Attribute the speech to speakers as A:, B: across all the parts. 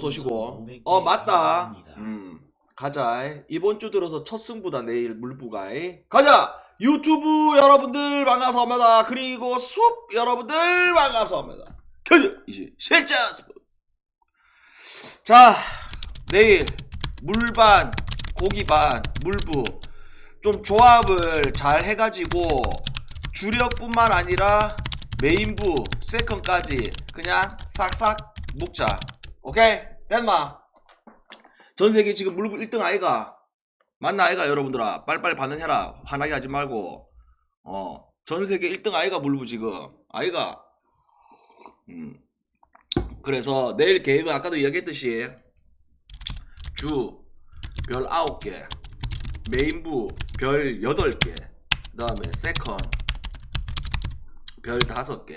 A: 소시고. 어 맞다. 음 가자. 이번 주 들어서 첫 승부다 내일 물부가 가자! 유튜브 여러분들 반갑습니다. 그리고 수업 여러분들 반갑습니다. 가자 이제 실전 자 내일 물반 고기반 물부. 좀 조합을 잘 해가지고 주력뿐만 아니라 메인부 세컨까지 그냥 싹싹 묶자. 오케이 됐나 전 세계 지금 물부 1등 아이가 맞나 아이가 여러분들아? 빨리빨리 반응해라. 화나게 하지 말고. 어 전 세계 1등 아이가 물부 지금 아이가. 음. 그래서 내일 계획은 아까도 이야기했듯이 주 별 9개 메인부 별 8개 그 다음에 세컨 별 5개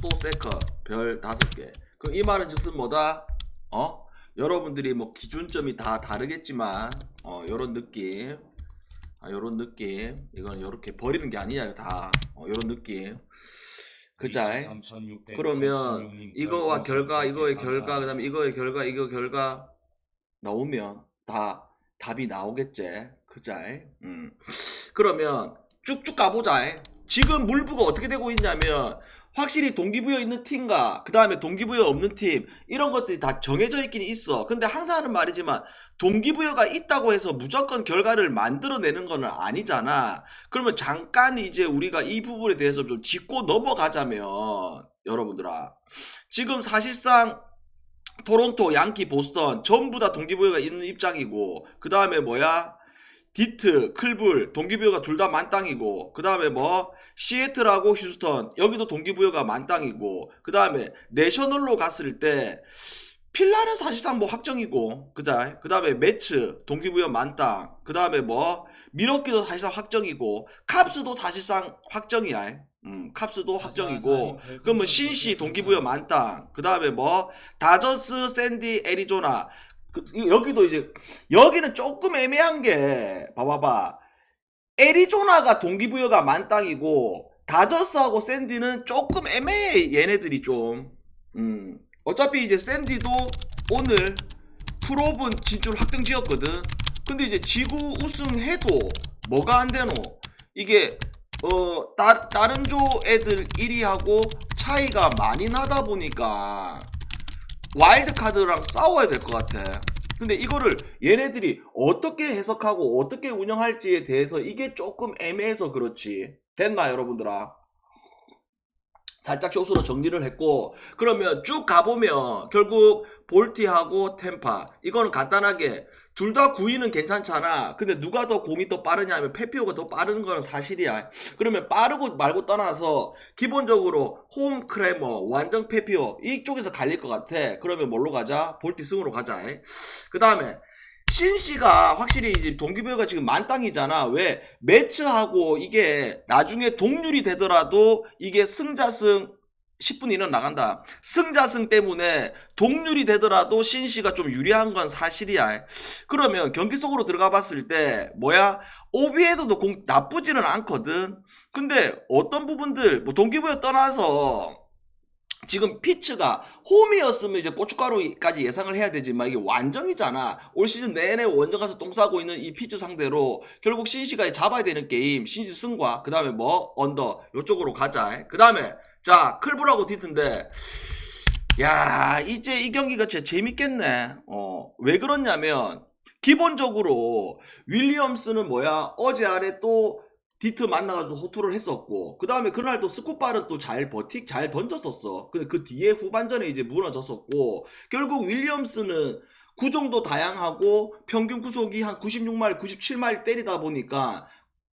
A: 또 세컨 별 5개. 그럼 이 말은 즉슨 뭐다? 어? 여러분들이 뭐 기준점이 다 다르겠지만 어 요런 느낌. 아 요런 느낌. 이건 요렇게 버리는 게 아니야 다. 어, 요런 느낌. 그자 그러면 이거와 결과 이거의 결과 그 다음에 이거의 결과 이거 결과 나오면 다 답이 나오겠지. 그자 음. 그러면 쭉쭉 가보자. 지금 물부가 어떻게 되고 있냐면 확실히 동기부여 있는 팀과 그 다음에 동기부여 없는 팀 이런 것들이 다 정해져 있긴 있어. 근데 항상 하는 말이지만 동기부여가 있다고 해서 무조건 결과를 만들어내는 건 아니잖아. 그러면 잠깐 이제 우리가 이 부분에 대해서 좀 짚고 넘어가자면 여러분들아. 지금 사실상 토론토, 양키, 보스턴 전부 다 동기부여가 있는 입장이고 그 다음에 뭐야 디트, 클불 동기부여가 둘 다 만땅이고 그 다음에 뭐 시애틀하고 휴스턴 여기도 동기부여가 만땅이고 그 다음에 내셔널로 갔을 때 필라는 사실상 뭐 확정이고 그다 그 다음에 매츠 동기부여 만땅 그 다음에 뭐 미러키도 사실상 확정이고 캅스도 사실상 확정이야. 음 캅스도 확정이고 그러면 신시 동기부여 만땅 그 다음에 뭐 다저스 샌디 애리조나 그, 이- 여기도 이제 여기는 조금 애매한 게 봐봐봐. 애리조나가 동기부여가 만 땅이고 다저스하고 샌디는 조금 애매해 얘네들이 좀. 음. 어차피 이제 샌디도 오늘 프로분 진출 확정 지었거든. 근데 이제 지구 우승해도 뭐가 안 되노? 이게 어 따, 다른 조 애들 1위하고 차이가 많이 나다 보니까 와일드카드랑 싸워야 될 것 같아. 근데 이거를 얘네들이 어떻게 해석하고 어떻게 운영할지에 대해서 이게 조금 애매해서 그렇지. 됐나, 여러분들아? 살짝 쇼스로 정리를 했고, 그러면 쭉 가보면 결국 볼티하고 템파. 이거는 간단하게 둘다 9위는 괜찮잖아. 근데 누가 더 공이 더 빠르냐 하면 페피오가 더 빠른 거는 사실이야. 그러면 빠르고 말고 떠나서 기본적으로 홈 크레머, 완전 페피오 이쪽에서 갈릴 것 같아. 그러면 뭘로 가자? 볼티 승으로 가자. 그 다음에 신씨가 확실히 이제 동기부여가 지금 만땅이잖아. 왜? 매츠하고 이게 나중에 동률이 되더라도 이게 승자승 10분 이는 나간다. 승자승 때문에 동률이 되더라도 신씨가 좀 유리한 건 사실이야. 그러면 경기 속으로 들어가 봤을 때 뭐야? 오비에도도 공 나쁘지는 않거든. 근데 어떤 부분들 뭐 동기부여 떠나서 지금 피츠가 홈이었으면 이제 고춧가루까지 예상을 해야 되지만 이게 완정이잖아. 올 시즌 내내 원정 가서 똥 싸고 있는 이 피츠 상대로 결국 신시가 잡아야 되는 게임 신시 승과 그 다음에 뭐 언더 요쪽으로 가자. 그 다음에 자 클브라고 디트인데 야 이제 이 경기가 진짜 재밌겠네. 어왜 그렇냐면 기본적으로 윌리엄스는 뭐야 어제 아래 또 디트 만나가지고 호투를 했었고 그 다음에 그날 또 스쿠발은 또잘 버틱 잘 던졌었어. 근데 그 뒤에 후반전에 이제 무너졌었고 결국 윌리엄스는 구종도 다양하고 평균 구속이 한 96마일 97마일 때리다 보니까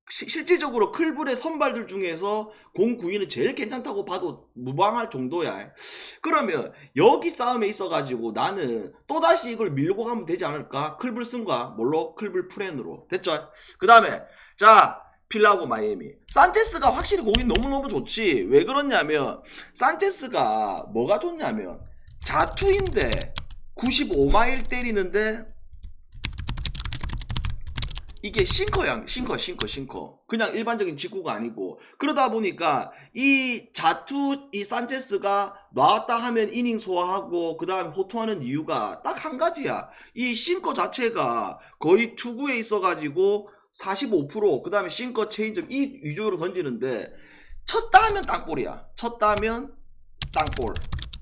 A: 시- 실질적으로 클불의 선발들 중에서 공 구위는 제일 괜찮다고 봐도 무방할 정도야. 그러면 여기 싸움에 있어가지고 나는 또다시 이걸 밀고 가면 되지 않을까? 클불 승과 뭘로? 클불 프렌으로. 됐죠? 그 다음에 자 필라고 마이애미. 산체스가 확실히 공이 너무너무 좋지. 왜 그렇냐면 산체스가 뭐가 좋냐면 자투인데 95마일 때리는데 이게 싱커야, 싱커, 싱커, 싱커. 그냥 일반적인 직구가 아니고. 그러다 보니까 이 자투, 이 산체스가 나왔다 하면 이닝 소화하고, 그 다음에 호투하는 이유가 딱 한 가지야. 이 싱커 자체가 거의 투구에 있어가지고 45%, 그 다음에 싱커 체인점 이 위주로 던지는데, 쳤다 하면 땅볼이야. 쳤다 하면 땅볼.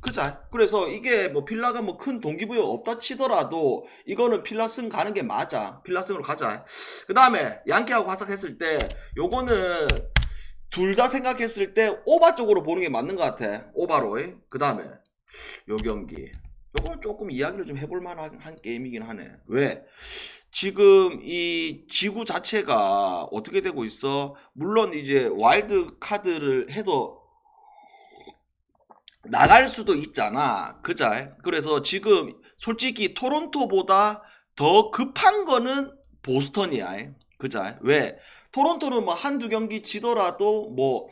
A: 그자. 그래서 이게 뭐 필라가 뭐 큰 동기부여 없다 치더라도 이거는 필라승 가는 게 맞아. 필라승으로 가자. 그 다음에 양키하고 화석했을 때 요거는 둘 다 생각했을 때 오바 쪽으로 보는 게 맞는 것 같아. 오바로. 그 다음에 요 경기. 요거는 조금 이야기를 좀 해볼 만한 한 게임이긴 하네. 왜? 지금 이 지구 자체가 어떻게 되고 있어? 물론 이제 와일드 카드를 해도 나갈 수도 있잖아. 그자? 그래서 지금 솔직히 토론토보다 더 급한 거는 보스턴이야. 그자? 왜? 토론토는 뭐 한두 경기 지더라도 뭐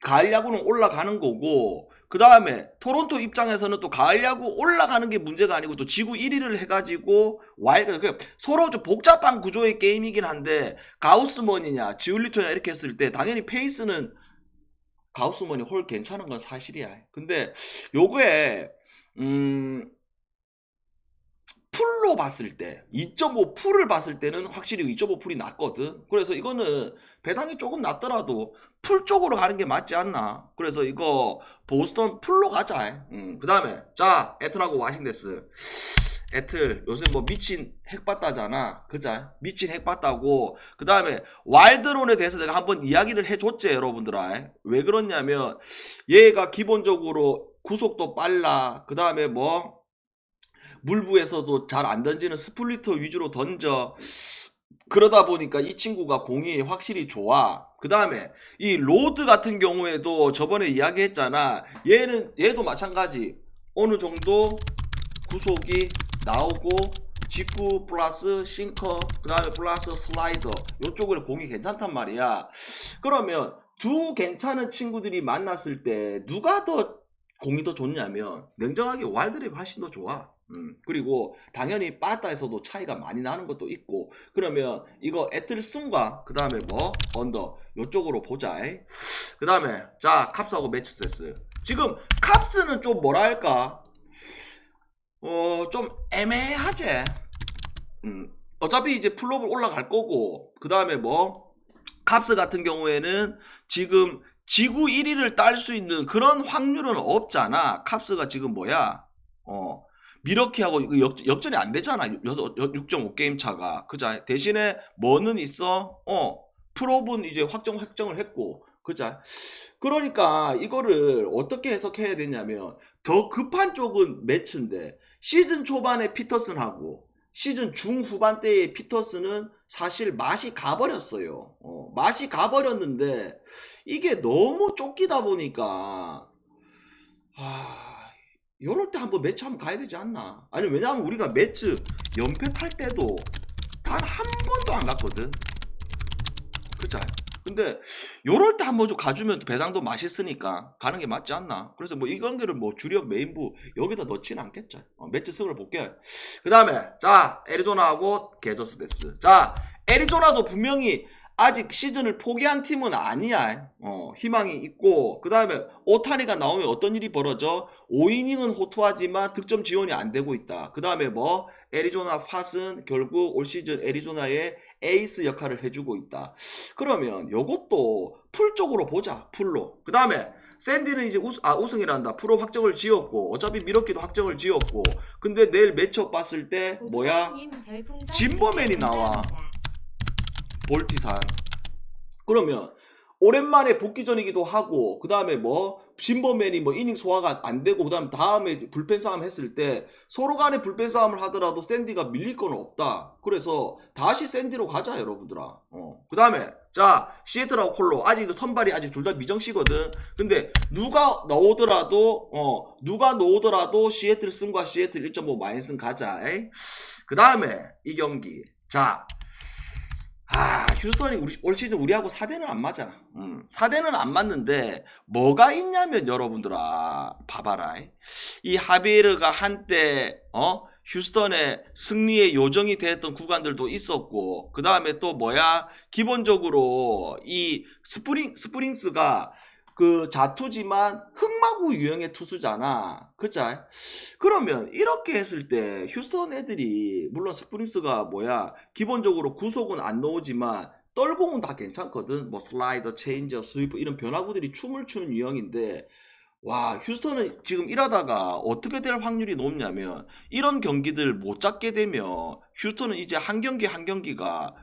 A: 가을 야구는 올라가는 거고 그 다음에 토론토 입장에서는 또 가을 야구 올라가는 게 문제가 아니고 또 지구 1위를 해가지고 와일드 그 서로 좀 복잡한 구조의 게임이긴 한데 가우스먼이냐 지울리토냐 이렇게 했을 때 당연히 페이스는 가우스먼이 홀 괜찮은 건 사실이야. 근데 요거에 음 풀로 봤을 때 2.5 풀을 봤을 때는 확실히 2.5 풀이 낫거든. 그래서 이거는 배당이 조금 낮더라도 풀 쪽으로 가는 게 맞지 않나. 그래서 이거 보스턴 풀로 가자. 음, 그 다음에 자 애틀하고 와싱데스. 애틀 요새 뭐 미친 핵 봤다잖아 그자 미친 핵 봤다고 그 다음에 와일드론에 대해서 내가 한번 이야기를 해줬지 여러분들아 왜 그러냐면 얘가 기본적으로 구속도 빨라 그 다음에 뭐 물부에서도 잘 안 던지는 스플리터 위주로 던져 그러다 보니까 이 친구가 공이 확실히 좋아. 그 다음에 이 로드 같은 경우에도 저번에 이야기했잖아. 얘는 얘도 마찬가지. 어느 정도 구속이 나오고 직구 플러스 싱커 그 다음에 플러스 슬라이더 요쪽으로 공이 괜찮단 말이야. 그러면 두 괜찮은 친구들이 만났을 때 누가 더 공이 더 좋냐면 냉정하게 와일드랩이 훨씬 더 좋아. 음, 그리고 당연히 빠따에서도 차이가 많이 나는 것도 있고 그러면 이거 애틀슨과 그 다음에 뭐 언더 요쪽으로 보자. 그 다음에 자 캅스하고 매치 세스. 지금 캅스는 좀 뭐랄까? 어 좀 애매하지. 음, 어차피 이제 플롭을 올라갈 거고 그 다음에 뭐 캅스 같은 경우에는 지금 지구 1위를 딸 수 있는 그런 확률은 없잖아. 캅스가 지금 뭐야? 어 미러키하고 이거 역, 역전이 안 되잖아. 6.5 게임 차가. 그자. 대신에 뭐는 있어? 어. 프로분 이제 확정 확정을 했고. 그자. 그러니까 이거를 어떻게 해석해야 되냐면 더 급한 쪽은 매치인데 시즌 초반에 피터슨하고 시즌 중후반 때의 피터슨은 사실 맛이 가버렸어요. 어, 맛이 가버렸는데 이게 너무 쫓기다 보니까 아 요럴 때 한번 매치 한번 가야 되지 않나? 아니 왜냐하면 우리가 매치 연패 탈 때도 단 한 번도 안 갔거든. 그쵸? 근데 요럴 때 한번 좀 가주면 배당도 맛있으니까 가는 게 맞지 않나? 그래서 뭐 이 관계를 뭐 주력 메인부 여기다 넣지는 않겠죠. 어, 매치 승을 볼게요. 그 다음에 자 애리조나하고 게저스 데스. 자 애리조나도 분명히 아직 시즌을 포기한 팀은 아니야. 어, 희망이 있고 그 다음에 오타니가 나오면 어떤 일이 벌어져? 5이닝은 호투하지만 득점 지원이 안 되고 있다. 그 다음에 뭐 애리조나 팟은 결국 올 시즌 애리조나의 에이스 역할을 해주고 있다. 그러면 요것도 풀 쪽으로 보자. 풀로. 그 다음에 샌디는 이제 우승, 아, 우승이란다. 프로 확정을 지었고, 어차피 미러키도 확정을 지었고, 근데 내일 매치업 봤을 때, 뭐야? 진버맨이 나와. 볼티산. 그러면 오랜만에 복귀전이기도 하고 그 다음에 뭐 진버맨이 뭐 이닝 소화가 안 되고 그 다음에 다음에 불펜 싸움 했을 때 서로 간에 불펜 싸움을 하더라도 샌디가 밀릴 건 없다. 그래서 다시 샌디로 가자 여러분들아. 어. 그 다음에 자 시애틀하고 콜로 아직 선발이 아직 둘 다 미정시거든. 근데 누가 나오더라도 어 누가 나오더라도 시애틀 승과 시애틀 1.5 마이너스 가자. 그 다음에 이 경기 자 아, 휴스턴이 우리, 올 시즌 우리하고 4대는 안 맞아. 음, 4대는 안 맞는데, 뭐가 있냐면, 여러분들아, 봐봐라. 이 하비에르가 한때, 어? 휴스턴의 승리의 요정이 됐던 구간들도 있었고 그 다음에 또 뭐야 기본적으로 이 스프링 스프링스가 그 자투지만 흑마구 유형의 투수잖아. 그자 그러면 이렇게 했을 때 휴스턴 애들이 물론 스프링스가 뭐야 기본적으로 구속은 안 나오지만 떨공은 다 괜찮거든. 뭐 슬라이더 체인지업 스위프 이런 변화구들이 춤을 추는 유형인데 와 휴스턴은 지금 이러다가 어떻게 될 확률이 높냐면 이런 경기들 못 잡게 되면 휴스턴은 이제 한 경기 한 경기가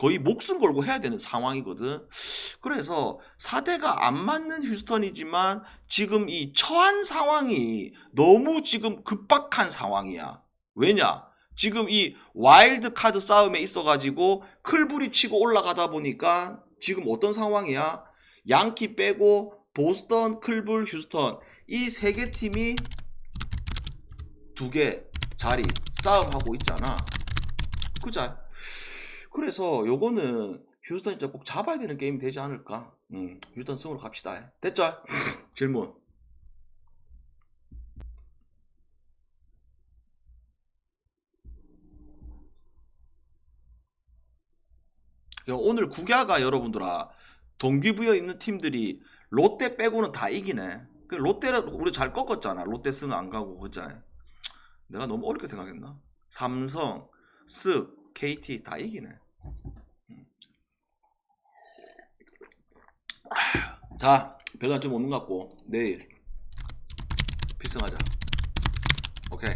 A: 거의 목숨 걸고 해야 되는 상황이거든. 그래서 4대가 안 맞는 휴스턴이지만 지금 이 처한 상황이 너무 지금 급박한 상황이야. 왜냐? 지금 이 와일드 카드 싸움에 있어가지고 클불이 치고 올라가다 보니까 지금 어떤 상황이야? 양키 빼고 보스턴, 클불, 휴스턴 이 세 개 팀이 두 개 자리 싸움하고 있잖아. 그자? 그래서 요거는 휴스턴 진짜 꼭 잡아야 되는 게임이 되지 않을까? 음, 휴스턴 승으로 갑시다. 됐죠? 질문. 야, 오늘 국야가 여러분들아 동기부여 있는 팀들이 롯데 빼고는 다 이기네. 그 롯데를 우리 잘 꺾었잖아. 롯데 승 안 가고 그자. 내가 너무 어렵게 생각했나? 삼성, 쓱, KT 다 이기네. 자, 별로 좀 없는 것 같고 내일 필승하자. 오케이.